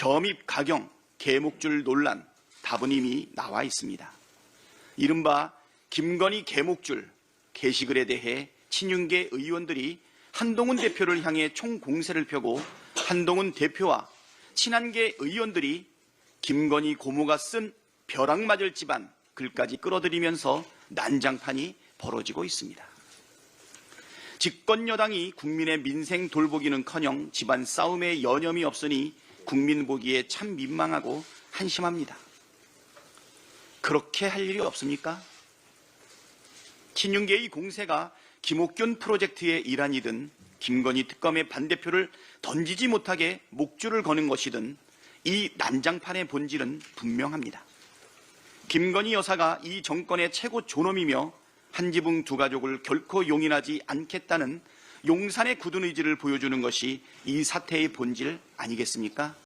점입 가경, 개목줄 논란 답은 이미 나와 있습니다. 이른바 김건희 개목줄 게시글에 대해 친윤계 의원들이 한동훈 대표를 향해 총공세를 펴고 한동훈 대표와 친한계 의원들이 김건희 고모가 쓴 벼락 맞을 집안 글까지 끌어들이면서 난장판이 벌어지고 있습니다. 집권 여당이 국민의 민생 돌보기는커녕 집안 싸움에 여념이 없으니 국민 보기에 참 민망하고 한심합니다. 그렇게 할 일이 없습니까? 친윤계의 공세가 김옥균 프로젝트의 일환이든 김건희 특검의 반대표를 던지지 못하게 목줄을 거는 것이든 이 난장판의 본질은 분명합니다. 김건희 여사가 이 정권의 최고 존엄이며 한 지붕 두 가족을 결코 용인하지 않겠다는 용산의 굳은 의지를 보여주는 것이 이 사태의 본질 아니겠습니까?